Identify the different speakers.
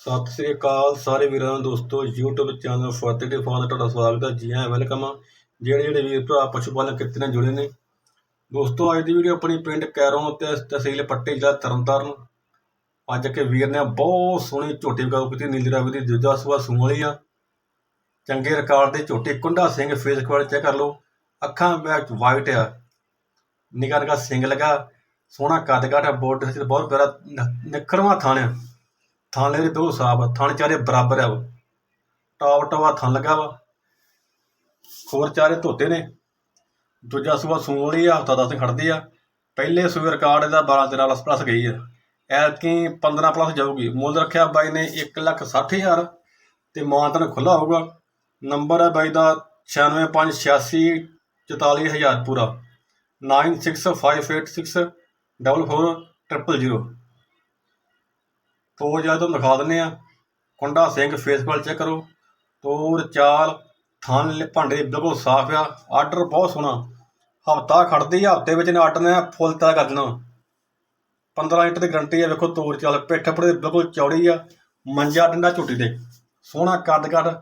Speaker 1: ਸਤਿ ਸ੍ਰੀ ਅਕਾਲ ਸਾਰੇ ਵੀਰਾਂ ਨੂੰ ਦੋਸਤੋ, YouTube ਚੈਨਲ ਫਤਿਹ ਦੇ ਫਾਦਰ ਤੁਹਾਡਾ ਸਵਾਗਤ ਹੈ। ਜੀ ਹਾਂ ਵੈਲਕਮ ਜਿਹੜੇ ਜਿਹੜੇ ਵੀਰ ਭਰਾ ਪਸ਼ੂ ਪਾਲਣ ਕਿੱਤੇ ਨਾਲ ਜੁੜੇ ਨੇ। ਦੋਸਤੋ, ਅੱਜ ਦੀ ਵੀਡੀਓ ਆਪਣੀ ਪਿੰਡ ਕੈਰੋਂ ਤੇ ਤਹਿਸੀਲ ਪੱਟੀ ਜ਼ਿਲ੍ਹਾ ਤਰਨਤਾਰਨ। ਅੱਜ ਕੇ ਵੀਰ ਨੇ ਬਹੁਤ ਸੋਹਣੀ ਝੋਟੀ ਗਾਉ ਕੀਤੀ, ਨੀਲੀ ਰਾਵੀ ਦੀ ਦੂਜਾ ਸੂਆ ਸੂਣ ਵਾਲੀ ਆ। ਚੰਗੇ ਰਿਕਾਰਡ ਦੇ ਝੋਟੀ ਕੁੰਡਾ ਸਿੰਘ ਫੇਸ ਵਾਲੇ ਚੈੱਕ ਕਰ ਲਓ। ਅੱਖਾਂ ਵਿੱਚ ਵਾਈਟ ਆ। ਨਿੱਕਾ ਨਿੱਕਾ ਸਿੰਘ ਲਗਾ। ਸੋਹਣਾ ਕੱਦ ਕਾਠ ਬੋਰਡ ਵਿੱਚ ਬਹੁਤ ਪਿਆਰਾ ਨ- ਨਿਖੜਵਾਂ ਥਣ ਆ ਦੋ ਸਾਫ਼ ਆ ਥਣ ਚਾਰੇ ਬਰਾਬਰ ਆ ਵਾ। ਟਾਪ ਟਾਵਾ ਥਣ ਲੱਗਾ ਵਾ। ਹੋਰ ਚਾਰੇ ਧੋਤੇ ਨੇ। ਦੂਜਾ ਸੂਆ ਸੂਣ ਵਾਲੀ ਆ, ਹਫਤਾ 10 ਦਿਨ ਖੜਦੀ ਆ। ਪਹਿਲੇ ਸੂਏ ਰਿਕਾਰਡ ਇਹਦਾ 12 13 ਪਲੱਸ ਪਲੱਸ ਗਈ ਆ। ਐਤਕੀ 15 ਪਲੱਸ ਜਾਊਗੀ। ਮੁੱਲ ਰੱਖਿਆ ਬਾਈ ਨੇ 1 ਲੱਖ 60 ਹਜ਼ਾਰ। ਤੇ ਮਾਨਤਨ ਖੁੱਲਾ ਹੋਊਗਾ। ਨੰਬਰ ਹੈ ਬਾਈ ਦਾ 96586 44000 ਪੂਰਾ। 965864 ਡਬਲ ਟ੍ਰਿਪਲ ਜ਼ੀਰੋ ਤੋਰ ਜਾ ਤੋਂ ਦਿਖਾ ਦਿੰਨੇ ਆ, ਕੁੰਡਾ ਸਿੰਘ ਫੇਸ ਕੋਲ ਚੈੱਕ ਕਰੋ। ਤੋਰ ਚਾਲ ਥਣ ਭਾਂਡੇ ਬਿਲਕੁਲ ਸਾਫ਼ ਆ, ਆਰਡਰ ਬਹੁਤ ਸੋਹਣਾ। ਹਫਤਾ ਖੜਦੀ ਆ, ਹਫ਼ਤੇ ਵਿੱਚ ਨੇ ਆਰਡਰ ਨੇ ਫੁੱਲ ਤੈਅ ਕਰ ਦੇਣਾ। 15 ਇੰਚ ਦੀ ਗਰੰਟੀ ਆ, ਵੇਖੋ ਤੋਰ ਚਾਲ ਪਿੱਠ ਪੜੇ ਬਿਲਕੁਲ ਚੌੜੀ ਆ, ਮੰਜਾ ਡੰਡਾ ਝੁੱਟੀ ਦੇ ਸੋਹਣਾ ਕੱਦ ਕੱਦ